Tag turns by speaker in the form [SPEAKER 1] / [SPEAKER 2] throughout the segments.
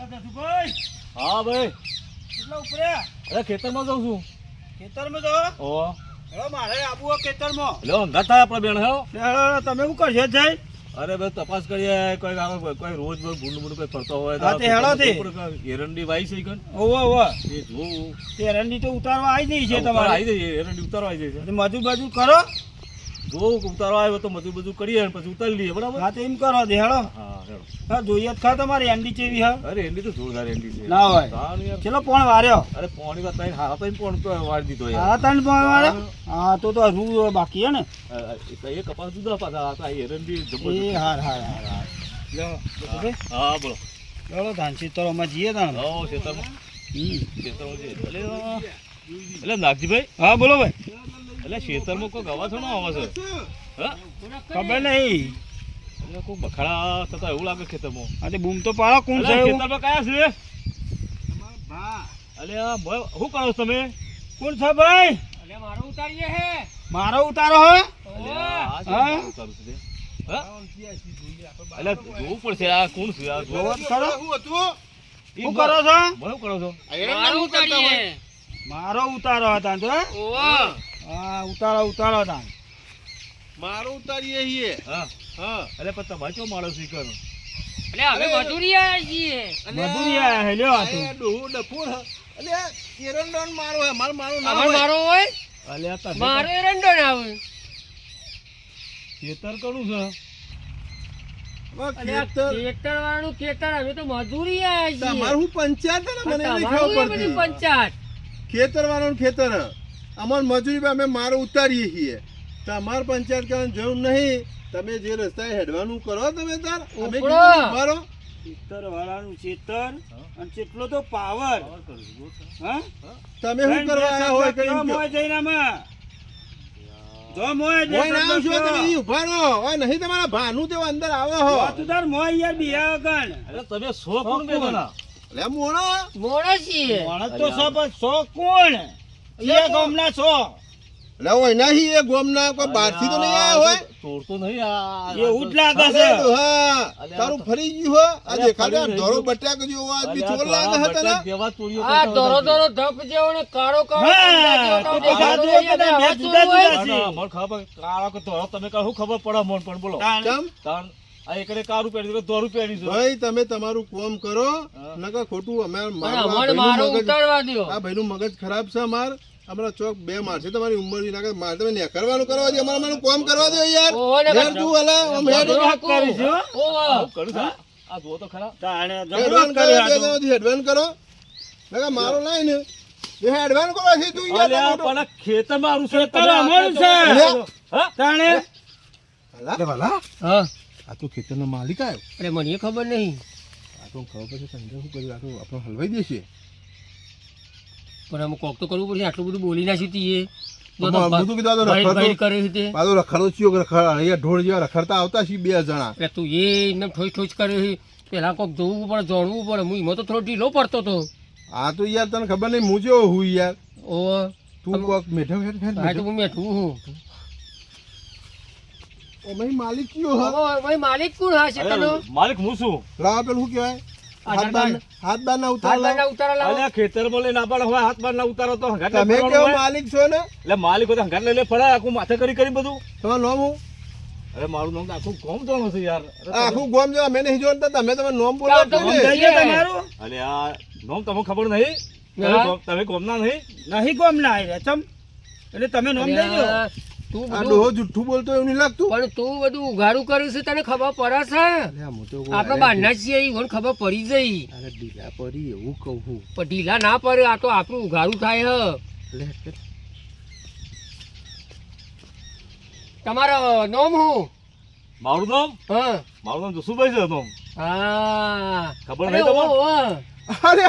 [SPEAKER 1] હા ભાઈ.
[SPEAKER 2] કેટલા ઉપર્યા
[SPEAKER 1] અરે ખેતરમાં જાઉં છું.
[SPEAKER 2] ખેતરમાં જો
[SPEAKER 1] ઓ.
[SPEAKER 2] હેલો મારે આબુ ખેતરમાં.
[SPEAKER 1] એટલે અંગા થાય આપણે બેન
[SPEAKER 2] હેલો, તમે શું કરશો જઈ
[SPEAKER 1] અરે ભાઈ તપાસ કરીએ. કોઈ કોઈ રોજ ભૂંડ ભૂંડ કોઈ ફરતો હોય
[SPEAKER 2] હા, તે હેળો તે.
[SPEAKER 1] એરંડી વાઈ છે કન
[SPEAKER 2] ઓવો ઓવો.
[SPEAKER 1] એ જોઉં.
[SPEAKER 2] તે તો ઉતારવા આવી જઈ છે તમારે.
[SPEAKER 1] આવી જાય એરંડી ઉતારો આવી જાય છે
[SPEAKER 2] મજૂર બાજુ કરો.
[SPEAKER 1] કે ઉતારો આવ્યો તો બધું બધું કરીએ અને પછી ઉતારી લઈએ બરાબર?
[SPEAKER 2] હા તો એમ કરો દે હેડો.
[SPEAKER 1] હા હેળો.
[SPEAKER 2] હા જોઈએ જ ખા તમારી એન્ડી ચેવી હા?
[SPEAKER 1] અરે એન્ડી તો જોરદાર એન્ડી છે.
[SPEAKER 2] ના હોય.
[SPEAKER 1] હા.
[SPEAKER 2] ચલો પોણ વાર્યો.
[SPEAKER 1] અરે પોણી વાત તઈ હા તઈ પોણ તો વાળી દીધો
[SPEAKER 2] હા તને પોણ વાર્યો? હા તો તો રૂ બાકી હે ને.
[SPEAKER 1] એ કપાસ જુદા પાછા આ તો એરંડી
[SPEAKER 2] એ
[SPEAKER 1] જબરદસ્ત.
[SPEAKER 2] હાર હાર હાર હાર.
[SPEAKER 1] હા બોલો.
[SPEAKER 2] ચલો ધાન અમે જઈએ તાણ.
[SPEAKER 1] હા ખેતરમાં.
[SPEAKER 2] હમ.
[SPEAKER 1] ખેતરમાં એટલે એટલે નાગજીભાઈ?
[SPEAKER 2] હા બોલો ભાઈ.
[SPEAKER 1] એટલે ખેતરમાં કોઈ ગવા થોડો આવે છે. હા?
[SPEAKER 2] ખબર નહીં.
[SPEAKER 1] એટલે કોઈ બખડા થતા એવું લાગે ખેતરમાં.
[SPEAKER 2] આજે બૂમ તો પાડો કોણ છે
[SPEAKER 1] ખેતરમાં કયા છે? આ શું કરો છો તમે?
[SPEAKER 2] કોણ છે ભાઈ? મારો ઉતારો હે. હા?
[SPEAKER 1] ઉતારું છું તે? જોવું પડશે આ કોણ છે? આ જોવો
[SPEAKER 2] ખરો? શું કરો છો?
[SPEAKER 1] શું કરો છો?
[SPEAKER 2] મારો ઉતારો હતા તો હે? હા ઉતારો ઉતારો હતા
[SPEAKER 3] મારું ઉતારીએ છીએ.
[SPEAKER 1] હા.
[SPEAKER 3] હા.
[SPEAKER 1] એટલે પણ તમારે ચો માણસ ઈ હવે
[SPEAKER 2] મજૂરી આયા હે લ્યો આ તો.
[SPEAKER 3] ડોહું ડફોડ હ. અલે એરંડોન મારો હે માર મારું ના હોય.
[SPEAKER 1] અલ્યા આવે. ખેતર કરું છે?
[SPEAKER 3] હવે ખેતર તમારું હું પંચાયત હે ને? મને નહીં ખબર પડતી. ખેતર વાળું ખેતર. હે. અમાર મજૂરી અમે મારો ઉતારીએ છીએ. અમારે પંચાયત કરવાની જરૂર નહીં. તમે જે રસ્તાએ હેડવાનું કરો તમે તાર અમે મારો.
[SPEAKER 2] ચેતર વાળાનું ચેતર અને કેટલો તો પાવર. હા?
[SPEAKER 3] તમે શું કરવા આયા હોય કઈ
[SPEAKER 2] મોય જઈને જો મોય જે
[SPEAKER 3] હોય ના તમે ઊભા રહો. હોય નહીં તમારા ભાનું તેઓ અંદર આવે હો.
[SPEAKER 2] તું તાર મોય યાર બિયા
[SPEAKER 1] તમે સો કોણ
[SPEAKER 3] મોણો.
[SPEAKER 2] માણસ તો સો પણ સો કોણ? એ ગામના સો
[SPEAKER 3] એટલે હોય નહીં એ ગોમના કોઈ બહારથી તો નહીં આવ્યા હોય.
[SPEAKER 1] ચોર તો નહીં આ
[SPEAKER 2] એવું જ લાગે છે.
[SPEAKER 3] હા. તારું ફરી ગયું હો. આ
[SPEAKER 1] અરે
[SPEAKER 3] ધોરો બટાક જેવો આ બી ચોર લાગે
[SPEAKER 1] ધોળા
[SPEAKER 3] હતા ને
[SPEAKER 1] બટાક જેવા ચોરીઓ
[SPEAKER 4] આ
[SPEAKER 1] કરતા
[SPEAKER 4] દોરો ધપ જેવો ને કાળો કાળો
[SPEAKER 2] હા, તો
[SPEAKER 4] કાળો
[SPEAKER 2] સાધુ
[SPEAKER 4] કાળો
[SPEAKER 2] એક બધા બે
[SPEAKER 4] આવા
[SPEAKER 2] જુદા જુદા
[SPEAKER 1] ના, ના, મને ખબર કાળા કે ધોળા તમે કહું ખબર પડે મને પણ બોલો.
[SPEAKER 3] કેમ
[SPEAKER 1] તાણ આ એકડે કારું પહેરી.
[SPEAKER 3] ભાઈ તમે તમારું કોમ કરો.
[SPEAKER 1] હા.
[SPEAKER 3] કઈ ખોટું અમે મારું આ
[SPEAKER 4] મારો
[SPEAKER 3] ભાઈનું મગજ આ ભાઈનું મગજ ખરાબ છે અમાર. અમારા ચોક બે માર છે તમારી ઉંમરની નાખે. મારે તમે નેકરવાનું કરવા દે અમારે મારું કોમ કરવા દો યાર. યાર તું હલે આમ હેડ
[SPEAKER 2] હક કરીશું,
[SPEAKER 1] ઓ કરું આ જુઓ તો ખરા.
[SPEAKER 2] તાણે
[SPEAKER 3] હેડવાન કરી. હેડવાન કરો નકર મારો લાય ને એ હેડવાન કરો છે તું યાર.
[SPEAKER 1] પણ આ ખેતરમાં છે,
[SPEAKER 2] ખેતર
[SPEAKER 1] આ
[SPEAKER 2] અમારું છે.
[SPEAKER 1] હા?
[SPEAKER 2] તાણે?
[SPEAKER 3] હલા હલા
[SPEAKER 4] હા.
[SPEAKER 3] આ તો ખેતરનો માલિક આવ્યો?
[SPEAKER 4] અરે મને ખબર નહીં.
[SPEAKER 3] આ ખબર પડશે સંજય શું કર્યું? આટલું આપણે હલવાઈ દેશે
[SPEAKER 4] પણ અમે કોક તો કરવું પડશે આટલું બધું બોલી નાખ્યું તી એ. જો તો
[SPEAKER 3] હું તો કીધું આ તો
[SPEAKER 4] ભાઈ-
[SPEAKER 3] રખડતો-
[SPEAKER 4] ભાઈ કરે છે તે.
[SPEAKER 3] પાછો રખડો ચિયો રખડ અહીંયા ઢોળ જેવા રખડતા આવતા છીએ બે જણા.
[SPEAKER 4] એટલે તું એ એમને ઠોચ ઠોચ કરે પેલા કોક જોવું પડે જોડવું પડે. હું એમાં તો થોડો ઢીલો પડતો હતો
[SPEAKER 3] આ તો યાર તને ખબર નહીં હું જેવો હું યાર.
[SPEAKER 4] ઓ.
[SPEAKER 3] તું કોક મેઠો
[SPEAKER 4] હું હું.
[SPEAKER 3] ઓ ભાઈ માલિક કયો હા?
[SPEAKER 4] ભાઈ માલિક કોણ હા છે તનો?
[SPEAKER 1] માલિક હું છું?
[SPEAKER 3] લાવ પેલું શું કહેવાય? હાથ બાર હાથ બાર ના ઉતાર
[SPEAKER 4] હાથ ઉતારા લાવો.
[SPEAKER 1] અલ્યા, ખેતરમાં લઈને આપવાના હોય હાથ બાર ના ઉતારો તો હંગાત
[SPEAKER 3] તમે કેવો માલિક છો ને
[SPEAKER 1] એટલે માલિક તો હંગાત લઈને ફરાય આખું માથે કરી કરી બધું.
[SPEAKER 3] તમારું નામ હું
[SPEAKER 1] અરે મારું નામ આખું ગોમ જાણો છે યાર.
[SPEAKER 3] આખું ગોમ જોવા અમે નહીં જોડતા તમે તમે નોમ બોલો.
[SPEAKER 4] તો
[SPEAKER 2] તમારું.
[SPEAKER 1] અરે આ નામ તમને ખબર નહીં. તમે
[SPEAKER 4] હા.
[SPEAKER 1] ગોમ- કોમના નહીં?
[SPEAKER 2] નહીં ગોમ ના ચમ એટલે તમે નોમ દઈ દો
[SPEAKER 4] તું બધું
[SPEAKER 3] ડોહો જુઠ્ઠું બોલતો એવું નહીં લાગતું?
[SPEAKER 4] પણ તું બધું ઉઘાડું કર્યું છે તને ખબર પડે છે?
[SPEAKER 3] અલ્યા, હું તો કહું,
[SPEAKER 4] આપણે બાંધના છીએ ઈવન ખબર પડી જઈ.
[SPEAKER 3] અરે ઢીલા પડી એવું કહું છું
[SPEAKER 4] પણ ઢીલા ના પડે આ તો આપણું ઉઘાડું થાય હ. તમારો નોમ હું?
[SPEAKER 1] મારું નામ?
[SPEAKER 4] હા.
[SPEAKER 1] મારું નામ જસુભાઈ છે નામ
[SPEAKER 4] હા.
[SPEAKER 1] ખબર નહીં તમને?
[SPEAKER 3] અરે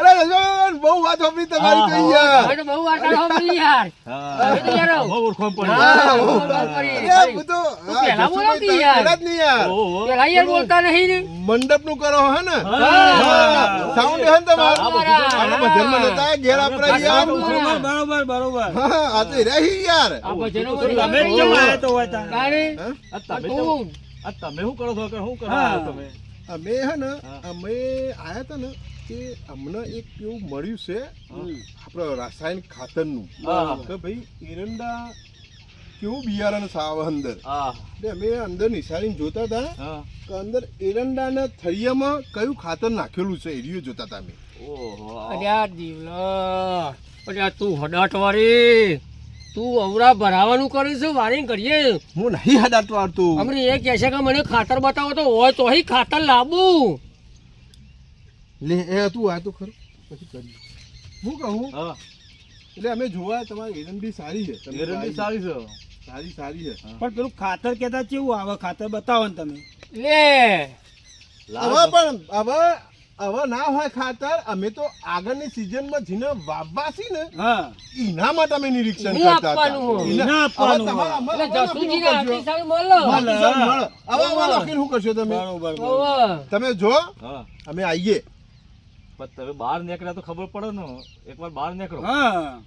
[SPEAKER 3] અરે રજવાન, બહુ વાત સાંભળી તમારી તો
[SPEAKER 1] હા,
[SPEAKER 3] યાર
[SPEAKER 4] તો બહુ વાત સાંભળી યાર. હવે તો યાર
[SPEAKER 1] બહુ ઓળખાણ પડી.
[SPEAKER 4] હા.
[SPEAKER 3] અરે, હું તો પેલા
[SPEAKER 4] પહેલા
[SPEAKER 3] જસુભાઈ,
[SPEAKER 4] યાર.
[SPEAKER 3] પેલા જ નહીં યાર.
[SPEAKER 4] પેલા યાર બોલતા નહીં ને.
[SPEAKER 3] મંડપનું કરો હે ને?
[SPEAKER 1] હા.
[SPEAKER 3] સાઉન્ડ હે. ને તમારું?
[SPEAKER 1] આ બધું તો
[SPEAKER 3] આપણે ભજનમાં નતા ઘેર
[SPEAKER 1] આપરા
[SPEAKER 3] યાર
[SPEAKER 2] બરોબર. બરોબર
[SPEAKER 3] હા આ તો રહી યાર.
[SPEAKER 4] આ ભજનો
[SPEAKER 2] તમે જ કેમ આયા તો હતા કારે
[SPEAKER 4] તારે?
[SPEAKER 1] આ તમે
[SPEAKER 4] તો-
[SPEAKER 1] આ તમે શું કરો છો? કે શું કરો તમે?
[SPEAKER 3] અમે હે ને અમે આયા હતા ને કે અમને એક એવું મળ્યું છે આપણે રાસાયણિક ખાતરનું. કે ભાઈ એરંડા કેવું બિયારણ સાવ અંદર? એટલે અમે અંદર નિશાળીને જોતા હતા કે અંદર એરંડાના થળિયામાં કયું ખાતર નાખેલું છે એરિયો જોતા હતા અમે.
[SPEAKER 1] ઓહો.
[SPEAKER 4] અલ્યા દીવલા. અલ્યા તું હડાટ વાળી. તું અવરા ભરાવાનું કર્યું છે વારી કરીએ.
[SPEAKER 3] હું નહીં હડાતો આવતું.
[SPEAKER 4] અમરે એ કહે છે કે મને ખાતર બતાવો તો હોય તો અહીં ખાતર લાવું
[SPEAKER 3] લે એ તું આ તો ખરું. પછી કરી. હું કહું?
[SPEAKER 1] હા.
[SPEAKER 3] એટલે અમે જોવા તમારી એરંડી સારી છે. તમે
[SPEAKER 1] એરંડી સારી. છે.
[SPEAKER 3] સારી સારી છે.
[SPEAKER 2] પણ પેલું ખાતર કેતા કેવું આવે? ખાતર બતાવો ને તમે.
[SPEAKER 4] લે.
[SPEAKER 3] હવે પણ હવે હવે ના હોય ખાતર અમે તો આગળની સિઝનમાં જીને વાવવા છે ને
[SPEAKER 2] હા.
[SPEAKER 3] એના માટે અમે નિરીક્ષણ કરતા હતા. શું કરશો? તમે. તમે જો અમે આવીએ
[SPEAKER 1] પણ તમે બહાર નીકળ્યા તો ખબર પડે ને. એકવાર બહાર નીકળો.
[SPEAKER 2] હા.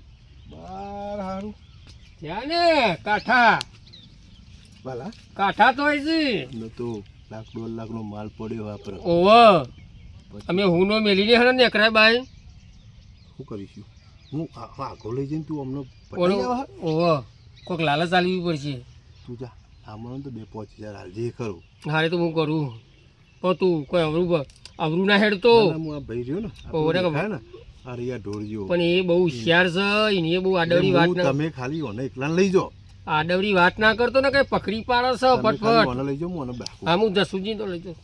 [SPEAKER 3] બાર હારું.
[SPEAKER 4] ત્યાં ને કાઠા.
[SPEAKER 3] ભલા
[SPEAKER 4] કાઠા તો હોય છે
[SPEAKER 3] ન તો લાખ દોઢ લાખ નો માલ પડ્યો વાપરે.
[SPEAKER 4] ઓવે અમે હુનો મેલીને ને નેકરાય બાઈ.
[SPEAKER 3] શું કરીશું? હું આ- આ લઈ જઈને તું અમને
[SPEAKER 4] ઓવે કોક લાલચ આલવી પડશે.
[SPEAKER 3] તું જા. આમાં તો બે પાંચ હજાર હાલજે ખરું.
[SPEAKER 4] હારે તો હું કરું. પણ તું કોઈ અવરું અવરું ના હેડતો.
[SPEAKER 3] ના, ના, હું આ ભાઈ રહ્યો ને. ઓરે ને. અરે યાર ઢોરજો
[SPEAKER 4] પણ એ બહુ હોશિયાર છે એને એ બહુ આડવડી વાત
[SPEAKER 3] હું
[SPEAKER 4] ના
[SPEAKER 3] તમે ખાલી ઓને એકલા લઈ જાઓ.
[SPEAKER 4] આડવડી વાત ના કરતો ને કઈ પકડી પાડે છે ફટફટ.
[SPEAKER 3] મને લઈ જાઓ મને
[SPEAKER 4] હા હું જસુજી તો લઈ જાઉં.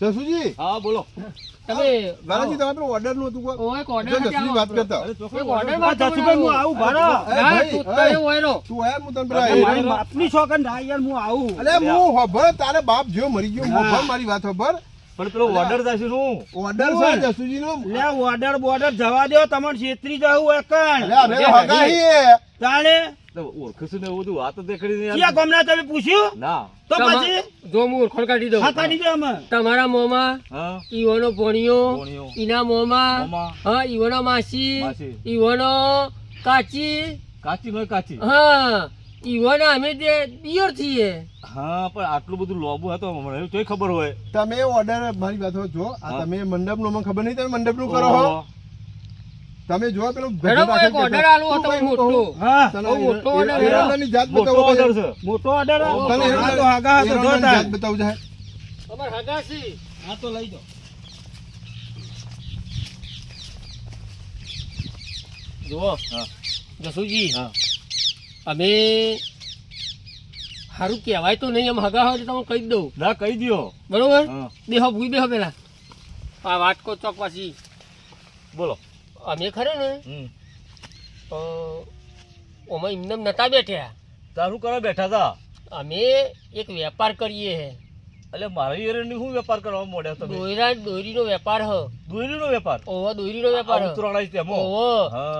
[SPEAKER 3] જસુજી?
[SPEAKER 1] હા બોલો.
[SPEAKER 4] તમે
[SPEAKER 3] ગાલાજી તમે પેલો ઓર્ડરનું હતું
[SPEAKER 4] એક order નથી
[SPEAKER 3] જસુજી વાત કરતા.
[SPEAKER 1] અરે
[SPEAKER 4] એક ઓર્ડરમાં
[SPEAKER 2] જસુભાઈ હું આવું ભારો
[SPEAKER 4] ના, તું તો
[SPEAKER 3] અરે,
[SPEAKER 4] એવું હોય રો.
[SPEAKER 3] તું આયા હું તને પેલા
[SPEAKER 2] મારી બાપની છોકન રા યાર હું આવું.
[SPEAKER 3] અલે હું હબર તારે બાપ જો મરી ગયો
[SPEAKER 2] હું
[SPEAKER 3] હોભળ મારી વાત હબર
[SPEAKER 1] પણ પેલો ઓર્ડર થશે શું
[SPEAKER 3] ઓર્ડર છે જસુજી નો
[SPEAKER 2] લે ઓર્ડર બોર્ડર જવા દો તમારે છેતરી જવું એકણ
[SPEAKER 3] અમે હગાઈ
[SPEAKER 2] તાણે
[SPEAKER 1] ઓળખશું ને એવું બધું વાત જ દેખાડી દે યાર.
[SPEAKER 2] ક્યાં ગામના તમે પૂછ્યું?
[SPEAKER 1] ના.
[SPEAKER 2] તો પછી?
[SPEAKER 4] જો હું ઓળખાણ કાઢી દઉં.
[SPEAKER 2] હા કાઢી દે અમે
[SPEAKER 4] તમારા મોમાં
[SPEAKER 1] હા.
[SPEAKER 4] ઈવોનો ભોણિયો
[SPEAKER 1] ભોણિયો.
[SPEAKER 4] ઈના મોમાં
[SPEAKER 1] મોમાં.
[SPEAKER 4] હા ઈવોનો માસી
[SPEAKER 1] માસી.
[SPEAKER 4] ઈવોનો કાચી.
[SPEAKER 1] કાચી કાચી.
[SPEAKER 4] હા ઈવોના અમે જે દિયર છીએ.
[SPEAKER 1] હા પણ આટલું બધું લોબુ હતો મને તોય ખબર હોય.
[SPEAKER 3] તમે ઓર્ડર મારી વાત જો. આ તમે મંડપનું ખબર નહીં તમે મંડપનું કરો હો. તમે જો પેલો
[SPEAKER 4] હેડો
[SPEAKER 3] ભજન
[SPEAKER 4] એક
[SPEAKER 3] રાખેલું
[SPEAKER 4] order
[SPEAKER 3] છે.
[SPEAKER 4] આલવો
[SPEAKER 3] શું
[SPEAKER 4] હતો
[SPEAKER 3] ભાઈ હું.
[SPEAKER 2] हाँ,
[SPEAKER 4] મોટો.
[SPEAKER 2] હા
[SPEAKER 4] મોટો
[SPEAKER 3] એ-
[SPEAKER 4] order
[SPEAKER 3] એ-
[SPEAKER 4] હેડો.
[SPEAKER 3] એરંડાની જાત બતાવો
[SPEAKER 1] ઓર્ડર છે.
[SPEAKER 2] મોટો ઓર્ડર
[SPEAKER 3] તને
[SPEAKER 2] હા તો હાગા તો જો
[SPEAKER 3] જાત બતાવું છે.
[SPEAKER 4] અમાર હગાસી
[SPEAKER 2] હા તો લઈ દો
[SPEAKER 4] જુઓ.
[SPEAKER 1] હા.
[SPEAKER 4] જસુજી
[SPEAKER 1] હા.
[SPEAKER 4] અમે સારું કહેવાય તો નહીં એમ હગા હોય તો તમને કહી દઉં.
[SPEAKER 1] ના કહી દ્યો.
[SPEAKER 4] બરોબર? દેહો ભૂઈ બેહો પેલા. આ વાટકો ચોક પાછી.
[SPEAKER 1] બોલો.
[SPEAKER 4] અમે ખરે ને? ઓમાં એમને નતા બેઠ્યા.
[SPEAKER 1] તારું કરવા બેઠા હતા
[SPEAKER 4] અમે એક વેપાર કરીએ હે.
[SPEAKER 1] એટલે મારા એરંડી શું વેપાર કરવા મોડ્યા તમે?
[SPEAKER 4] દોરા દોરીનો વેપાર હ.
[SPEAKER 1] દોરીનો વેપાર?
[SPEAKER 4] ઓવો દોરીનો વેપાર ઉતરાણા
[SPEAKER 1] છે તેમાં.
[SPEAKER 4] ઓવો.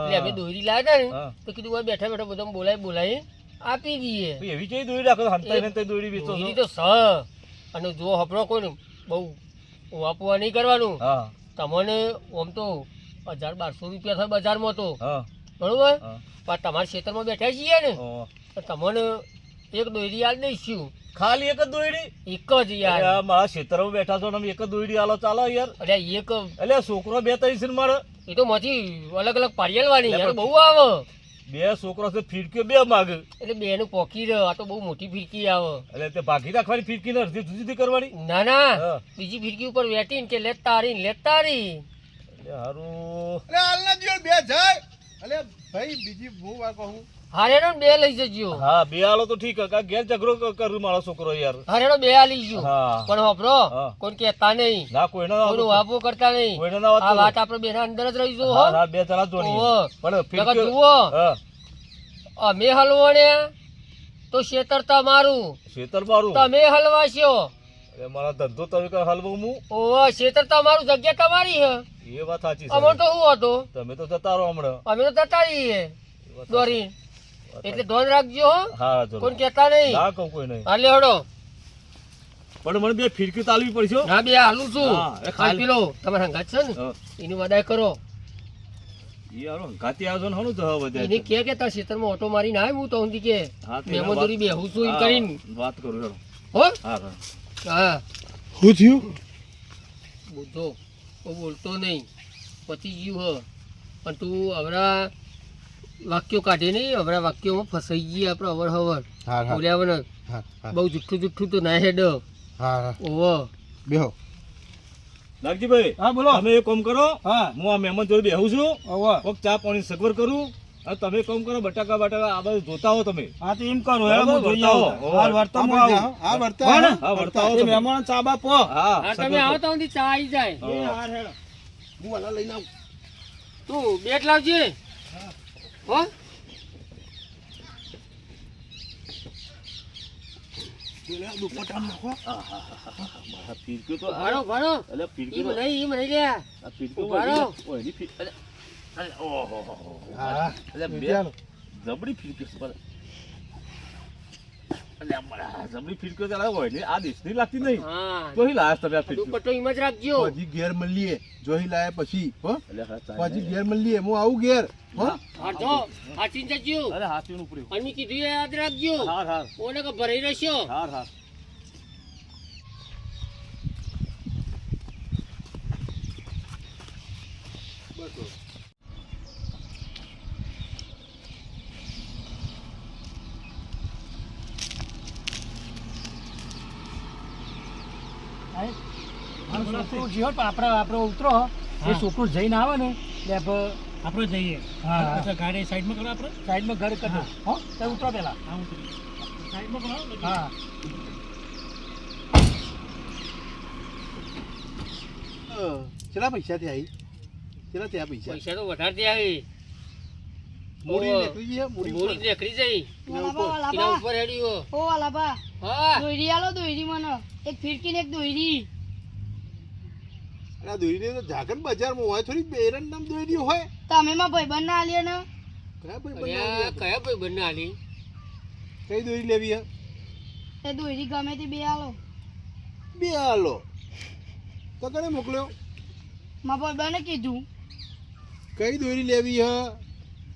[SPEAKER 4] એટલે અમે દોરી લાવ્યા ને તો કીધું ભાઈ બેઠા બેઠા બધા બોલાય બોલાય આપી દઈએ.
[SPEAKER 1] એવી કઈ દોરી રાખો હંતાઈ હંતાઈ દોરી વેચો
[SPEAKER 4] દોરી તો સ. અને જો હપડો કોઈ બહુ વાપવા નહીં કરવાનું તમને ઓમ તો હજાર બારસો રૂપિયા થાય બજારમાં તો. બરોબર? પણ તમારા ખેતરમાં બેઠા છીએ ને. તમને એક દોયડી આલ દઈશું
[SPEAKER 1] ખાલી એક જ દોયડી?
[SPEAKER 4] એક જ યાર
[SPEAKER 1] મારા ખેતરમાં બેઠા છો ને એક જ દોયડી આલો ચાલો યાર.
[SPEAKER 4] અરે એક
[SPEAKER 1] એટલે છોકરો બે ત્રણ છે ને મારે?
[SPEAKER 4] એ તો માંથી અલગ અલગ પાડિયાલવાની યાર બહુ આવે.
[SPEAKER 1] બે છોકરો છે ફીરકીઓ બે માગ.
[SPEAKER 4] એટલે બે નું પોકી રહ્યો આ તો બહુ મોટી ફિરકી આવે.
[SPEAKER 1] એટલે તે ભાગી રાખવાની ફીરકી ને અડધી જુદી જુદી કરવાની?
[SPEAKER 4] ના ના. બીજી ફિરકી ઉપર વેટીને કે લેત તારી ને લેત તારી.
[SPEAKER 1] એટલે હારું.
[SPEAKER 3] અલે હાલના દિવસ બે જાય. અલે ભાઈ બીજી હું વાત કહું.
[SPEAKER 4] હારેડો બે લઈ જજો.
[SPEAKER 1] હા બે આલો તો ઠીક કા ઘેર ઝઘડો કરું મારો છોકરો યાર.
[SPEAKER 4] હારેડો બે આલી ગયો પણ હોભરો
[SPEAKER 1] હા.
[SPEAKER 4] કહેતા નહીં.
[SPEAKER 1] ના કોઈનું
[SPEAKER 4] વાપો કરતા નહીં.
[SPEAKER 1] ના વાત
[SPEAKER 4] આ વાત આપણે બેના અંદર જ રહીશું હા,
[SPEAKER 1] હા, બે જણા જ પણ
[SPEAKER 4] નકર જુઓ. અમે તો શેતર તમારું
[SPEAKER 1] શેતર મારું?
[SPEAKER 4] તમે હલવાશો.
[SPEAKER 1] એટલે મારા ધંધો તમે કઈ હલવું હું
[SPEAKER 4] ઓહો શેતર તમારું જગ્યા તમારી હે.
[SPEAKER 1] એ વાત સાચી છે.
[SPEAKER 4] અમર તો હું હતો?
[SPEAKER 1] તમે તો જતા રહો હમણાં.
[SPEAKER 4] અમે તો જતા રહીએ દોરી. એટલે ધોન રાખજો હો. કોઈ કહેતા નહીં.
[SPEAKER 1] ના કહું કોઈ નહીં.
[SPEAKER 4] હાલે હડો.
[SPEAKER 1] પણ મને બે ફિરકી તાલવી પડશે હા.
[SPEAKER 4] બે હાલું છું.
[SPEAKER 1] હા,
[SPEAKER 4] ખાલી.
[SPEAKER 1] ખાલી-
[SPEAKER 4] તમારે હંગાત છે ને? એની વડાય કરો.
[SPEAKER 1] ઈ હાલો, આવજો ને બધા.
[SPEAKER 4] એને કે કે તાર ઓટો મારીને હું તો કે મેમો દોરી બેહું છું એમ કરીને.
[SPEAKER 1] વાત કરું હેડો.
[SPEAKER 4] હો?
[SPEAKER 1] હા હા.
[SPEAKER 4] હા.
[SPEAKER 3] શું થયું?
[SPEAKER 4] બુદ્ધો બોલતો નહીં. પતી ગયું હ. પણ તું હવરા વાક્યો કાઢે નહીં. હમણાં વાક્યોમાં ફસાઈ ગઈ આપણે અવર હવર.
[SPEAKER 3] હા
[SPEAKER 4] બોલ્યા વગર.
[SPEAKER 3] હા હા.
[SPEAKER 4] બહુ જુઠ્ઠું જુઠ્ઠું તો ના હેડ.
[SPEAKER 3] હા
[SPEAKER 4] ઓવો
[SPEAKER 3] બેહો.
[SPEAKER 1] નાગજીભાઈ
[SPEAKER 2] હા બોલો.
[SPEAKER 1] તમે એક કામ કરો.
[SPEAKER 2] હા.
[SPEAKER 1] હું આ મહેમાન જોડે બેહું છું. કોક ચા પાણી સગવડ કરું. તમે કોમ કરો બટાકા બટાકા આ બધું જોતા હો તમે.
[SPEAKER 2] હા તો એમ કરો હે
[SPEAKER 1] હું
[SPEAKER 2] જોઈ આવો. હાલ વર્તા હું આવું.
[SPEAKER 3] હા. વર્તા
[SPEAKER 2] હો
[SPEAKER 1] હા
[SPEAKER 2] એ
[SPEAKER 1] તમે.
[SPEAKER 2] મહેમાન ચા બાપો.
[SPEAKER 1] હા
[SPEAKER 4] હા તમે આવો તો ઉંધી ચા આવી જાય.
[SPEAKER 2] એ હાર હેડો.
[SPEAKER 3] હું વાલા લઈને આવું.
[SPEAKER 4] તું બેટ લાવજે. હો?
[SPEAKER 1] ફીરક્યો તો
[SPEAKER 4] ભારો ભારો.
[SPEAKER 1] ફીરક્યો તો-
[SPEAKER 4] નહીં મને લ્યા
[SPEAKER 1] આ ફીરક્યો
[SPEAKER 4] ઊભા
[SPEAKER 1] ઓય, ની એની ફી- અલે, અલે, ઓહો, હો, હો, હો.
[SPEAKER 3] હા
[SPEAKER 1] અલે, બે
[SPEAKER 3] ચાલો.
[SPEAKER 1] જબરી ફીરક્યો છે પણ. અલે, આ જબરી ફીરક્યો તો અલે, ઓય, ની આ દેશની લાગતી નહીં.
[SPEAKER 4] હા.
[SPEAKER 1] તો હી લાયા તમે આ
[SPEAKER 4] ઈમ જ રાખજો.
[SPEAKER 3] પછી ઘેર મળીએ જોઈ લાયા પછી હો. પછી ઘેર મળીએ હું આવું ઘેર હો.
[SPEAKER 4] હા. તો હાચીન જજો.
[SPEAKER 1] અરે હાથીનું ઉપડ્યું.
[SPEAKER 4] અને કીધું યાદ રાખજો.
[SPEAKER 1] હાર હાર.
[SPEAKER 4] ઓને કે ભરાઈ રહેશો.
[SPEAKER 1] હાર હાર.
[SPEAKER 5] છોકરું જીવો પણ આપણે આપણે ઉતરો. એ છોકરું જઈને આવે ને એટલે આપણે જઈએ. હા. ગાડી સાઈડમાં કરો આપણે સાઈડમાં ઘર કરો હો. તો ઉતરો પેલા. સાઈડમાં કરો હા
[SPEAKER 3] કેટલા પૈસા થયા કેટલા થયા પૈસા?
[SPEAKER 4] પૈસા તો વધારે થી આવી.
[SPEAKER 3] મૂડી નીકળી ગઈ મૂડી
[SPEAKER 4] મૂડી નીકળી જઈ
[SPEAKER 6] વાલાબા,
[SPEAKER 4] એના
[SPEAKER 6] વાલાબા.
[SPEAKER 4] ઉપર હેડ્યો.
[SPEAKER 6] ઓ વાલાબા,
[SPEAKER 4] હા.
[SPEAKER 6] દોયરી આલો દોયરી મને. એક ફિરકી ને એક દોયરી
[SPEAKER 3] અને દોરી દોરીને તો ઝાકળ બજારમાં હોય થોડી બેરન નામ દોરી હોય.
[SPEAKER 6] તમે માં ભાઈબંધ ના આલ્યો ને?
[SPEAKER 3] કયા ભાઈ
[SPEAKER 4] બન
[SPEAKER 3] બનાવી
[SPEAKER 4] કયા ભાઈ બંને હાલી
[SPEAKER 3] કઈ દોરી લેવી હે?
[SPEAKER 6] એ દોરી ગમે તે બે આલો.
[SPEAKER 3] બે હાલો તો કને મોકલ્યો?
[SPEAKER 6] માં ભાઈબંધે કીધું.
[SPEAKER 3] કઈ દોરી લેવી હે?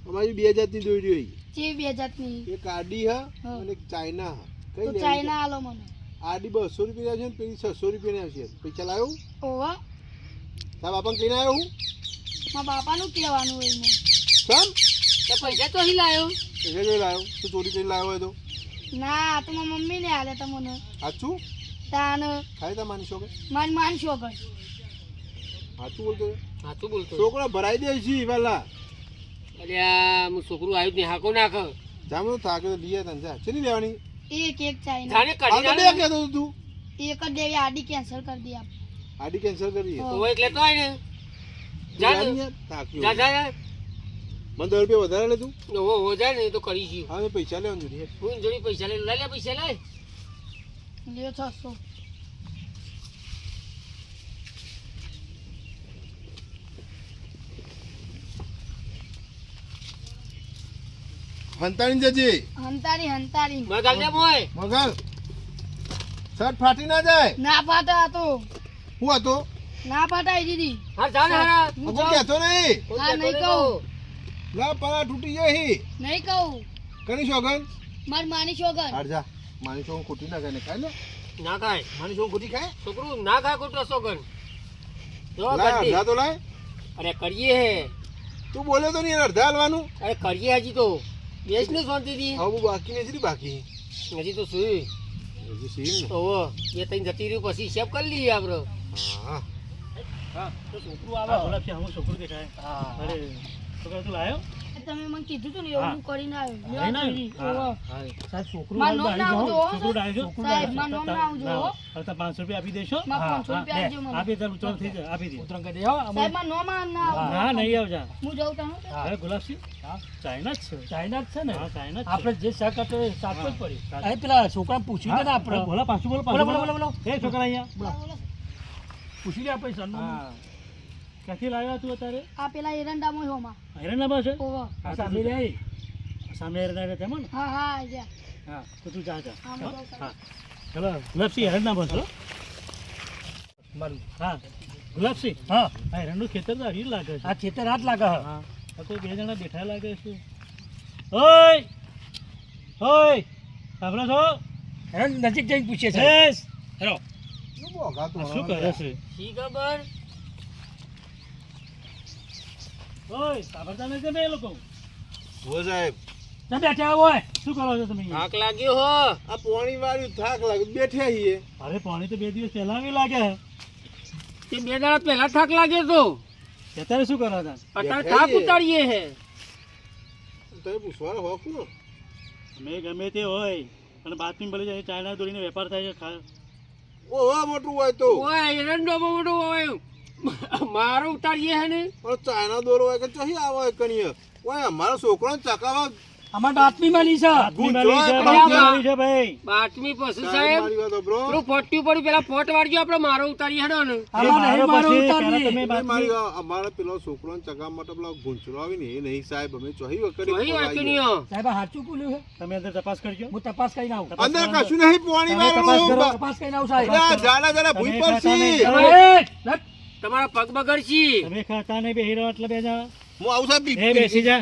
[SPEAKER 3] અમારી બે જાતની દોરી હોય.
[SPEAKER 6] જે બે જાતની.
[SPEAKER 3] એક આડી હે અને એક ચાઇના હે. કઈ
[SPEAKER 6] તો ચાઇના આલો મને.
[SPEAKER 3] આડી બસો રૂપિયા છે ને પેલી છસો રૂપિયા છે પૈસા લાવ્યો
[SPEAKER 6] ઓવા
[SPEAKER 3] તારા બાપાને કહીને આવ્યો હું?
[SPEAKER 6] મારા બાપાનું કહેવાનું હોય મને
[SPEAKER 3] કેમ?
[SPEAKER 4] તો પૈસા તો અહીં લાયો.
[SPEAKER 3] પૈસા જોઈ લાવ્યો તું ચોરી કરીને લાવ્યો હોય તો?
[SPEAKER 6] ના તો મારા મમ્મી ને આલે તમને
[SPEAKER 3] સાચું
[SPEAKER 6] તાન
[SPEAKER 3] ખાઈ તા માની છોકરા
[SPEAKER 6] માન માનશો કર
[SPEAKER 3] સાચું બોલતો
[SPEAKER 4] સાચું બોલતો
[SPEAKER 3] છોકરા ભરાઈ દે છે પેલા
[SPEAKER 4] અરે આ હું છોકરું આવ્યું જ નહીં. હાકો નાખ
[SPEAKER 3] જામો થાકે તો લીએ તને. જા. ચેની લેવાની?
[SPEAKER 6] એક એક
[SPEAKER 4] જાણે
[SPEAKER 3] આ
[SPEAKER 4] કાઢી નાખ.
[SPEAKER 3] તું.
[SPEAKER 6] એક જ દેવી આડી કેન્સલ કરી દે આપ.
[SPEAKER 3] આડી કેન્સલ કરી.
[SPEAKER 4] તો એટલે તો આય ને. જા જા જા જા.
[SPEAKER 3] મને દસ રૂપિયા વધારે લે તું?
[SPEAKER 4] હો હો જાય ને તો કરી છીએ
[SPEAKER 3] હા પૈસા લેવાનું જોઈએ
[SPEAKER 4] હું જોડી પૈસા લઈ લઈ લે પૈસા લઈ.
[SPEAKER 6] લ્યો છસો.
[SPEAKER 3] હંતાણી જજે.
[SPEAKER 6] હંતારી હંતારી
[SPEAKER 4] મને ગાલ મોય.
[SPEAKER 3] મગલ. શર્ટ ફાટી ના જાય.
[SPEAKER 6] ના ફાટે આ તો.
[SPEAKER 3] હું હતો?
[SPEAKER 6] ના પટાઈ દીધી
[SPEAKER 4] હા જા ને હારા.
[SPEAKER 6] હું.
[SPEAKER 3] કહેતો નહીં.
[SPEAKER 4] હા,
[SPEAKER 6] નહીં કહું.
[SPEAKER 3] લા પરા તૂટી જાય હી.
[SPEAKER 6] નહીં કહું.
[SPEAKER 3] કની સોગન
[SPEAKER 6] મારી માની છોકર
[SPEAKER 3] હાર જા. માની સોગન ખોટી ના ખાય ને ખાય લે
[SPEAKER 4] ના ખાય.
[SPEAKER 3] માની સોગન ખોટી ખાય?
[SPEAKER 4] છોકરું ના ખાય ખોટો સોગન જો
[SPEAKER 3] લાય
[SPEAKER 4] ના
[SPEAKER 3] અડધા તો લાય.
[SPEAKER 4] અરે કરીએ હે.
[SPEAKER 3] તું બોલ્યો તો નહીં અડધા હાલવાનું.
[SPEAKER 4] અરે કરીએ હજી તો. બેસ ને શાંતિથી.
[SPEAKER 3] હવે બાકી નહીં છે બાકી?
[SPEAKER 4] હજી તો સુઈ.
[SPEAKER 3] હજી સુઈ ને?
[SPEAKER 4] ઓહો એ તઈ જતી રહ્યું પછી સેવ કરી લઈએ આપણે
[SPEAKER 5] છોકરું આવે ઝડપથી હું છોકરું દેખાય અરે છોકરો તું લાયો?
[SPEAKER 6] તમે મને કીધું તું ને એવું હું. કરીને આવ્યો. લ્યો
[SPEAKER 5] લઈને
[SPEAKER 6] દોયરી.
[SPEAKER 5] આવ્યો?
[SPEAKER 6] ઓવો.
[SPEAKER 5] સાહેબ છોકરું
[SPEAKER 6] મારું
[SPEAKER 5] હાલ
[SPEAKER 6] ના આવજો,
[SPEAKER 5] છોકરું ડાયજો.
[SPEAKER 6] સાહેબ, મારું નામ ના આવજો,
[SPEAKER 5] હવે 500 રૂપિયા આપી દેશો?
[SPEAKER 6] મારે 500 રૂપિયા આપજો મને.
[SPEAKER 5] આપી દે ઉતરણ થઈ જાય. આપી દે. ઉતરણ કરી દે
[SPEAKER 6] સાહેબ મારું નામ ના આવે.
[SPEAKER 5] ના નહીં આવજા.
[SPEAKER 6] હું જઉં તમે
[SPEAKER 5] અરે ગુલાબસિંહ. ચાઇના જ છે.
[SPEAKER 7] ચાઇના જ છે ને?
[SPEAKER 5] હા ચાઇના
[SPEAKER 7] આપણે જે શાક હતો એ સાચો જ પડી. અરે પેલા છોકરા પૂછ્યું ને આપણે?
[SPEAKER 5] બોલો પાછું બોલો
[SPEAKER 7] બોલો, બોલો, બોલો, બોલો.
[SPEAKER 5] એ છોકરા અહીંયા.
[SPEAKER 7] પૂછી લે આપણે સરનામું.
[SPEAKER 5] હા. ક્યાંથી લાવ્યા તું અત્યારે?
[SPEAKER 6] આ પેલા એરંડામાં હોમાં
[SPEAKER 5] હિરણના છે?
[SPEAKER 6] બસ
[SPEAKER 5] હા,
[SPEAKER 7] સામે લે આવી.
[SPEAKER 5] સામે એરંડા તેમાં ને?
[SPEAKER 6] હા હા જા.
[SPEAKER 5] હા. તો તું જા જા.
[SPEAKER 6] હા,
[SPEAKER 5] ચલો ગુલાબસિંહ બસ હો.
[SPEAKER 7] મારું.
[SPEAKER 5] હા. ગુલાબસિંહ?
[SPEAKER 7] હા.
[SPEAKER 5] આ એરંડું ખેતર તો હરી લાગે છે.
[SPEAKER 7] આ ખેતર હાથ લાગે હા.
[SPEAKER 5] આ તો બે જણા બેઠા લાગે છે. ઓય! ઓય! સાંભળો છો?
[SPEAKER 7] એરંડ નજીક જઈને પૂછીએ છે.
[SPEAKER 5] હેલો.
[SPEAKER 7] શું કરે છે?
[SPEAKER 4] શી ખબર?
[SPEAKER 7] ઓય સાંભળતા નથી તમે લોકો?
[SPEAKER 3] હો સાહેબ.
[SPEAKER 7] તમે બેઠા હોય. શું કરો છો તમે
[SPEAKER 4] થાક લાગ્યો હો.
[SPEAKER 3] આ પોણી વાળું થાક લાગે બેઠ્યા છીએ.
[SPEAKER 7] અરે પાણી તો બે દિવસ પહેલા બી લાગે
[SPEAKER 4] તે બે દાડા પહેલા થાક લાગ્યો તો.
[SPEAKER 7] અત્યારે શું કરો હતા
[SPEAKER 4] અત્યારે થાક ઉતારીએ હે.
[SPEAKER 3] તમે પૂછવાનો હોક ને?
[SPEAKER 7] અમે ગમે તે હોય અને બાતમી ભલે જાય ચાઇના દોરીને વેપાર થાય છે
[SPEAKER 3] ઓવા મોટું હોય તો.
[SPEAKER 4] ઓય એરંડો ડોબો મોટો હોય. મારો ઉતારીએ હે ને?
[SPEAKER 3] પણ ચાઇના દોરો હોય કે ચહી આવે કણીએ? ઓય અમારો છોકરો ચકાવા
[SPEAKER 5] અમારે બાતમી મળી છે
[SPEAKER 7] છે
[SPEAKER 3] ગુંચવાય
[SPEAKER 7] બાતમી
[SPEAKER 4] પણ
[SPEAKER 7] મળી છે ભાઈ
[SPEAKER 4] બાતમી પછી
[SPEAKER 3] સાહેબ
[SPEAKER 4] સાહેબ
[SPEAKER 3] મારી વાત સાંભળો.
[SPEAKER 4] પેલું ફોટ્યું પડ્યું પેલા ફોટ વાળજો આપણે મારો ઉતારી હેડો ને
[SPEAKER 5] આમાં મારો
[SPEAKER 7] પછી
[SPEAKER 5] ઉતારીએ.
[SPEAKER 7] પહેલા તમે
[SPEAKER 3] તમે
[SPEAKER 7] બાતમી
[SPEAKER 3] મારી વાત, અમારા પેલો છોકરાને ચકાવવા માટે પેલો ગુંચરો આવી ને એ નહીં સાહેબ અમે ચોહી વખતે
[SPEAKER 4] વહી
[SPEAKER 3] ખોવાઈએ.
[SPEAKER 4] વાંચણીઓ
[SPEAKER 5] સાહેબ આ સાચું છે
[SPEAKER 7] તમે અંદર તપાસ કરજો
[SPEAKER 5] હું તપાસ કરીને આવું
[SPEAKER 3] અંદર કશું નહીં પોણી
[SPEAKER 7] તમે તપાસ
[SPEAKER 3] વાળું
[SPEAKER 7] કરો.
[SPEAKER 5] તપાસ કરીને આવું સાહેબ
[SPEAKER 3] જાડા જાડા ભૂઈ પડશી.
[SPEAKER 7] નહીં.
[SPEAKER 5] એ, લટ.
[SPEAKER 4] તમારા પગ બગડશી
[SPEAKER 7] તમે ખાતા નહીં બેહી રહો એટલે બે
[SPEAKER 3] હું આવું સાહેબ
[SPEAKER 7] બેસી જા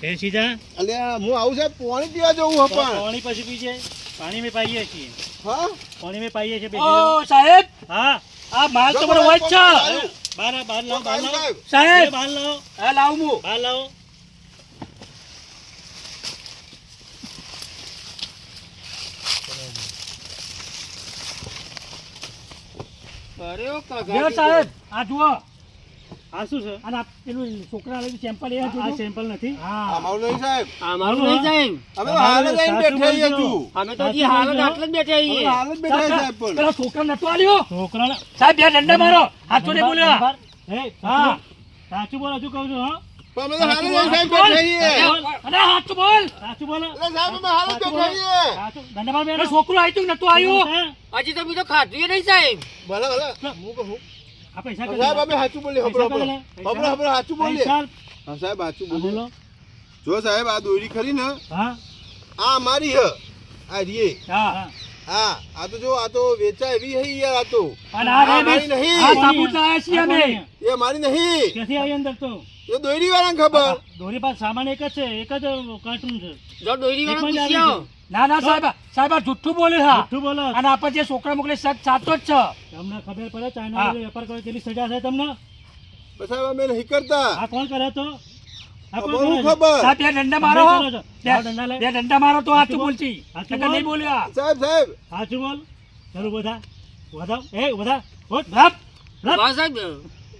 [SPEAKER 7] બેસી જા
[SPEAKER 3] અલ્યા હું આવું સાહેબ પોણી પીવા જવું
[SPEAKER 7] તો પાણી. પછી પીજે પાણી में પાઈએ છીએ.
[SPEAKER 3] હા?
[SPEAKER 7] પાણી में પાઈએ છીએ
[SPEAKER 5] ઓ સાહેબ!
[SPEAKER 7] હા?
[SPEAKER 5] આ માલ તો મને હોય છે.
[SPEAKER 7] બાર બાર લાવો બાર લાવો.
[SPEAKER 3] સાહેબ!
[SPEAKER 7] બાર લાવો.
[SPEAKER 5] હા લાવું હું
[SPEAKER 7] બાર લાવો.
[SPEAKER 4] અરે ઓ
[SPEAKER 5] સાહેબ આ જુઓ.
[SPEAKER 7] આ શું છે?
[SPEAKER 5] અને પેલું છોકરા લઈ સેમ્પલ એ
[SPEAKER 7] આ સેમ્પલ નથી?
[SPEAKER 5] હા.
[SPEAKER 3] અમારું નહીં સાહેબ.
[SPEAKER 4] અમારું નહીં સાહેબ.
[SPEAKER 3] અમે તો હાલ જ આવીને
[SPEAKER 7] સાચું
[SPEAKER 3] બેઠા છીએ
[SPEAKER 7] બોલજો.
[SPEAKER 4] અમે તો હજી હાલ જ આટલે જ બેઠા છીએ.
[SPEAKER 3] હાલ જ બેઠા સાહેબ પણ.
[SPEAKER 5] પેલા છોકરા નતો આલ્યો?
[SPEAKER 7] છોકરાને
[SPEAKER 5] સાહેબ બે દંડા મારો. હાથો નહીં બોલ્યા.
[SPEAKER 7] એ
[SPEAKER 5] હા.
[SPEAKER 7] સાચું બોલ. હજુ કહું છું હા.
[SPEAKER 3] પણ અમે તો હાલ જ સાહેબ બેઠા છીએ.
[SPEAKER 5] અરે હાથ બોલ.
[SPEAKER 7] સાચું બોલો.
[SPEAKER 3] એટલે સાહેબ અમે હાલ જ બેઠા છીએ.
[SPEAKER 7] સાચું. ધન્યવાદ
[SPEAKER 5] પેલો
[SPEAKER 7] બેન
[SPEAKER 5] છોકરો આવ્યું નતો આવ્યો
[SPEAKER 4] હજી તો બીજો ખાધું નહીં સાહેબ.
[SPEAKER 3] ભલે ભલે. હું કહું
[SPEAKER 7] આ પૈસા
[SPEAKER 3] સાહેબ અમે સાચું બોલીએ સાચું બોલીએ. હા સાહેબ સાચું બોલીએ. જો સાહેબ આ દોરી ખરી ને
[SPEAKER 7] હા.
[SPEAKER 3] આ અમારી હ. આ રીએ.
[SPEAKER 5] હા
[SPEAKER 3] આ તો જો આ તો વેચાય એવી યાર આ તો.
[SPEAKER 5] આ રે
[SPEAKER 3] મારી નહીં.
[SPEAKER 5] આ સાબુત લાયા છીએ અમે.
[SPEAKER 3] એ અમારી નહીં.
[SPEAKER 7] ક્યાંથી આવી અંદર તો?
[SPEAKER 3] એ દોરી વાળાને ખબર?
[SPEAKER 7] દોરી પાસે સામાન એક જ છે એક જ કાર્ટૂન છે.
[SPEAKER 4] જો દોરી વાળા
[SPEAKER 7] એકમાં જ
[SPEAKER 5] ના ના સાહેબ સાહેબ જુઠ્ઠું બોલે હા.
[SPEAKER 7] જુઠ્ઠું બોલો.
[SPEAKER 5] અને આપણે જે છોકરા મોકલે સચ સાચો જ છે.
[SPEAKER 7] તમને ખબર પડે ચાઇના વેપાર કરે કેટલી સજા છે તમને?
[SPEAKER 3] સાહેબ અમે નહીં કરતા.
[SPEAKER 7] આ કોણ કરે તો?
[SPEAKER 5] સાહેબ.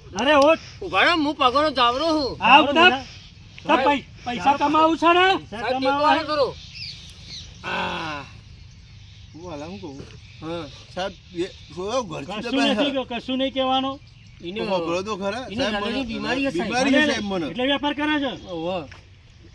[SPEAKER 5] હો.
[SPEAKER 7] છો.
[SPEAKER 5] તો
[SPEAKER 7] અરે
[SPEAKER 4] ઓટ ઊભા હું પગડો જાવરો હું
[SPEAKER 5] આવ
[SPEAKER 7] બધા.
[SPEAKER 5] તપ તપ પૈ- પૈસા કમાવું છે ને
[SPEAKER 7] કમાવા
[SPEAKER 4] કરો આ
[SPEAKER 3] હું હાલા હું કહું
[SPEAKER 4] હા
[SPEAKER 3] સાહેબ એ જોયો ઘરથી
[SPEAKER 7] કશું નથી
[SPEAKER 3] હે.
[SPEAKER 7] કશું નહીં કહેવાનો
[SPEAKER 4] એને
[SPEAKER 3] તો ખબર તો ખરા સાહેબ મને-
[SPEAKER 4] બીમારી છે, સાહેબ.
[SPEAKER 3] બીમારી છે સાહેબ મને
[SPEAKER 7] એટલે વેપાર કરે છે
[SPEAKER 4] ઓહો.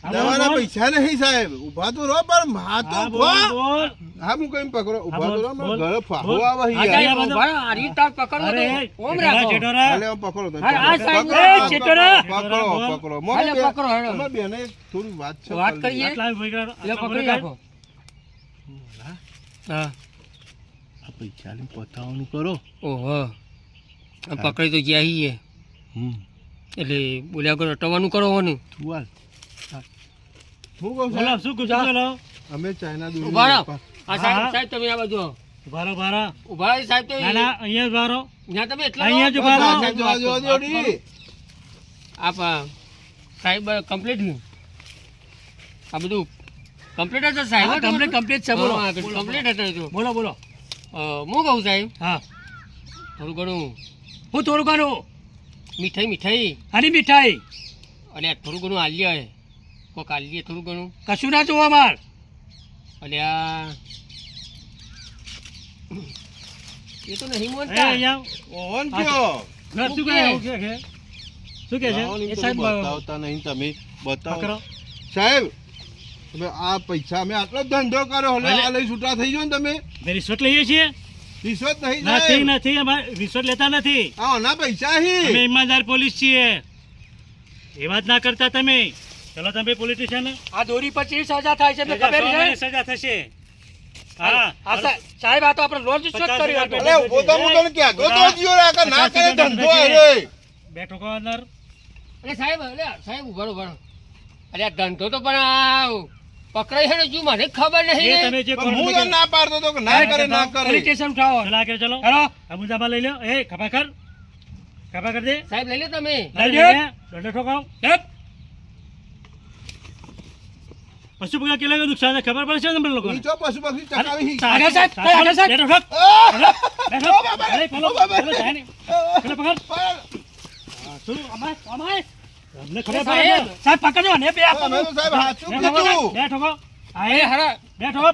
[SPEAKER 3] દવાના પૈસા નહીં સાહેબ. ઊભા તો રહો પણ હા તો
[SPEAKER 7] હા.
[SPEAKER 3] હા કઈ પકડો. ઊભા તો રહો ઘરે ફાહો. આવે
[SPEAKER 4] આ
[SPEAKER 3] યાર.
[SPEAKER 4] આ રીત
[SPEAKER 7] અરે
[SPEAKER 4] ઓમ
[SPEAKER 7] ચેટોરા,
[SPEAKER 4] રાખો.
[SPEAKER 3] આમ પકડો તો
[SPEAKER 4] હા, આ સાહેબ,
[SPEAKER 5] એ ચેટોરા.
[SPEAKER 3] પકડો પકડો
[SPEAKER 4] મો
[SPEAKER 3] મોને
[SPEAKER 4] પકડો, હેડો.
[SPEAKER 3] બેને થોડી વાત છે
[SPEAKER 4] વાત કરીએ.
[SPEAKER 7] આટલા આટલા
[SPEAKER 4] પકડી રાખો. હા.
[SPEAKER 3] આ પૈસાની પતાવવાનું કરો.
[SPEAKER 4] ઓહો. પકડી તો ગયા હી
[SPEAKER 3] હમ.
[SPEAKER 4] એટલે બોલ્યા કરો અટવાનું કરો ને
[SPEAKER 3] તું હાલ. હું કહું
[SPEAKER 7] બોલો,
[SPEAKER 3] સાહેબ,
[SPEAKER 7] શું કહો બોલો.
[SPEAKER 3] અમે ચાઇના દોરી
[SPEAKER 4] ઊભા રહો. આ સાહેબ સાહેબ તમે આ બાજુ
[SPEAKER 7] ઊભા રહો, ઊભા રહો.
[SPEAKER 4] ઊભા રહો સાહેબ તો
[SPEAKER 7] ના, ના, અહીંયા ઊભા રહો.
[SPEAKER 4] ત્યાં તમે એટલા
[SPEAKER 7] અહીંયા જ ઊભા રહો.
[SPEAKER 3] સાહેબ, જોવા, જોવા, જોવા,
[SPEAKER 4] આપ સાહેબ કમ્પ્લીટ આ બધું કમ્પ્લીટ હતું સાહેબ?
[SPEAKER 5] complete છે, બોલો.
[SPEAKER 4] કમ્પ્લીટ હતું
[SPEAKER 5] બોલો બોલો
[SPEAKER 4] હું કહું સાહેબ?
[SPEAKER 5] હા.
[SPEAKER 4] થોડું ઘણું.
[SPEAKER 5] હું થોડું ઘણું.
[SPEAKER 4] મીઠાઈ મીઠાઈ.
[SPEAKER 5] આની મીઠાઈ.
[SPEAKER 4] અને થોડું ઘણું આલીએ કોક આલીએ થોડું ઘણું.
[SPEAKER 5] કશું ના જોવા માર
[SPEAKER 4] અને આ એ તો નહીં
[SPEAKER 7] એ,
[SPEAKER 4] મોનતા.
[SPEAKER 7] અહીંયા.
[SPEAKER 3] ઓહન કયો?
[SPEAKER 7] ના, શું કહે? એવું કે? છે? શું કહે છે?
[SPEAKER 5] એ સાહેબ,
[SPEAKER 3] બતાવતા નહીં તમે. બતાવો. સાહેબ તમે આ પૈસા અમે આટલો ધંધો કરો હવે આ લઈ છૂટા થઈ જાઓ ને તમે.
[SPEAKER 7] અમે રિશ્વત લઈએ છીએ.
[SPEAKER 3] રિશ્વત નહીં
[SPEAKER 7] નથી નથી અમારે રિશ્વત લેતા નથી.
[SPEAKER 3] ઓના પૈસા
[SPEAKER 7] અમે
[SPEAKER 3] હી
[SPEAKER 7] ઈમાનદાર પોલીસ છીએ. એ વાત ના કરતા તમે. ચલો તમે પોલિટિશિયન
[SPEAKER 5] આ દોરી પછી સજા થાય છે ખબર છે
[SPEAKER 7] સજા થશે. હા
[SPEAKER 5] સાહેબ આ તો આપણે લોન રિશ્વત કર્યો
[SPEAKER 7] હજાર
[SPEAKER 3] ઊભો તો હું તને કહેતો તો જીઓ રે, કે ના કરે ધંધો
[SPEAKER 7] ધંધો
[SPEAKER 3] અરે
[SPEAKER 7] બેઠો કો અંદર.
[SPEAKER 4] અરે સાહેબ અરે સાહેબ ઊભા રહો, અરે ધંધો તો પણ આ પકડાઈ છે ને હજુ મને ખબર નહીં.
[SPEAKER 7] તમે જે
[SPEAKER 3] હું ના પાડતો તો કે ના કરે ના કરે.
[SPEAKER 5] સ્ટેશન ઉઠાવો.
[SPEAKER 7] ચલો
[SPEAKER 5] હેલો?
[SPEAKER 7] લઈ લો એ ખભા કર. ખભા કર દે.
[SPEAKER 4] સાહેબ લઈ લ્યો તમે.
[SPEAKER 7] લઈ દંડો ઠોકાવ. પશુ પક્ષી કેટલા નુકસાન ખબર પડે છે તમને લોકોને?
[SPEAKER 3] જો પશુ પક્ષી ચકાવી
[SPEAKER 5] આગળ સાહેબ આગળ સાહેબ.
[SPEAKER 7] બેઠો ઠોક બેઠો અરે પેલો પેલો જાય ને પેલો પકડ. હા, શું? અમાય અમાય અમને ખબર પડે
[SPEAKER 5] સાહેબ. પકડજો. ને બે
[SPEAKER 3] તમે સાહેબ
[SPEAKER 7] હાચું
[SPEAKER 3] કીધું.
[SPEAKER 7] બે ઠોકો આ
[SPEAKER 4] એ.
[SPEAKER 7] એ
[SPEAKER 4] હરા.
[SPEAKER 7] બેઠો.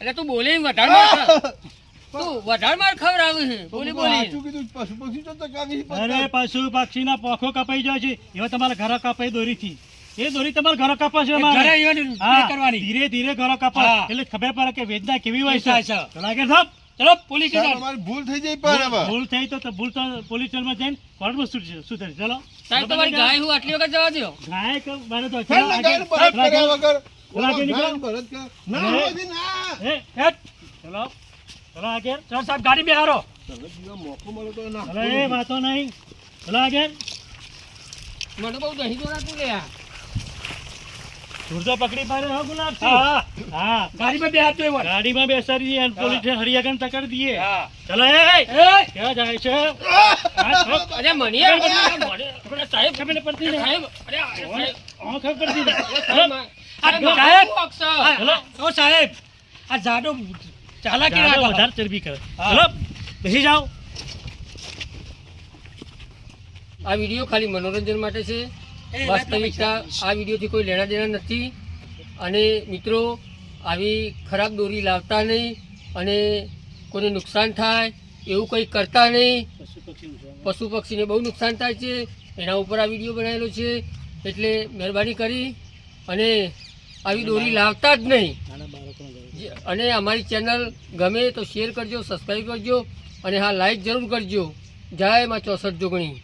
[SPEAKER 4] એટલે તું બોલી વધારે માર તું વધાર માર ખવડાવે છે. બોલી બોલી.
[SPEAKER 3] સાચું કીધું. પશુ પક્ષી તો ચકાવી
[SPEAKER 7] અરે પશુ પક્ષીના પોખો કપાઈ જાય છે. એવા તમારા ઘર કપાઈ દોરીથી એ દોરી તમારે ઘરો કપા છે અમારે.
[SPEAKER 5] ઘરે એવાની
[SPEAKER 7] હા,
[SPEAKER 5] પે કરવાની.
[SPEAKER 7] ધીરે ધીરે ઘરો કપા એટલે ખબર પડે કે વેદના કેવી હોય છે.
[SPEAKER 5] છે.
[SPEAKER 7] ચલો
[SPEAKER 5] ચલો પોલીસ
[SPEAKER 3] સાહેબ,
[SPEAKER 5] સ્ટેશન.
[SPEAKER 3] અમારી ભૂલ થઈ જઈ પણ
[SPEAKER 7] ભૂલ થઈ તો તો ભૂલ તો પોલીસ સ્ટેશનમાં જઈને કોર્ટમાં શું શું ચલો.
[SPEAKER 4] સાહેબ તમારી ગાય હું આટલી વખત જવા દો
[SPEAKER 7] ગાય કે મારે તો ચલો
[SPEAKER 3] ને ગાયને
[SPEAKER 7] આગળ.
[SPEAKER 3] બળદ કર્યા વગર.
[SPEAKER 7] ચલો આગળ નીકળો.
[SPEAKER 3] ગાયને બળદ કર- ના
[SPEAKER 7] હે?
[SPEAKER 3] મોદી, ના.
[SPEAKER 7] એ,
[SPEAKER 5] હેટ.
[SPEAKER 7] ચલો. ચલો આગળ
[SPEAKER 5] ચલો સાહેબ ગાડી બે હારો
[SPEAKER 3] તમે મોકો મળે તો ના
[SPEAKER 7] ચલો વાતો નહીં. ચલો આગળ
[SPEAKER 4] મને બહુ દહીં દોરાતું લે આ.
[SPEAKER 7] ધૂળતો પકડી પાડે હા ગુલાબ
[SPEAKER 5] હા
[SPEAKER 7] હા.
[SPEAKER 5] ગાડીમાં બે હાથ તો એવા
[SPEAKER 7] ગાડીમાં બેસાડી દઈએ અને પોલીસ હરિયાગન તકડ દઈએ.
[SPEAKER 5] હા.
[SPEAKER 7] ચલો એ ક્યાં જાય છે.
[SPEAKER 4] અરે મને યાર, મને- સાહેબ
[SPEAKER 7] ખબર પડતી ને.
[SPEAKER 4] સાહેબ અરે આ
[SPEAKER 7] ખબર પડતી ને
[SPEAKER 4] સાહેબ,
[SPEAKER 7] ચલો.
[SPEAKER 5] ઓ સાહેબ આ જાડો ચાલાકી રાખો.
[SPEAKER 7] વધારે ચરબી કરે. ચલો બેસી જાઓ.
[SPEAKER 4] આ વીડિયો ખાલી મનોરંજન માટે છે. વાસ્તવિકતા આ વિડીયોથી કોઈ લેણા દેણા નથી. અને મિત્રો આવી ખરાબ દોરી લાવતા નહીં અને કોઈને નુકસાન થાય એવું કંઈ કરતા નહીં. પશુ પક્ષીને બહુ નુકસાન થાય છે. એના ઉપર આ વીડિયો બનાવેલો છે. એટલે મહેરબાની કરી અને આવી દોરી લાવતા જ નહીં. અને અમારી ચેનલ ગમે તો શેર કરજો સબસ્ક્રાઈબ કરજો અને હા લાઈક જરૂર કરજો. જય માં ચોસઠ જોગણી.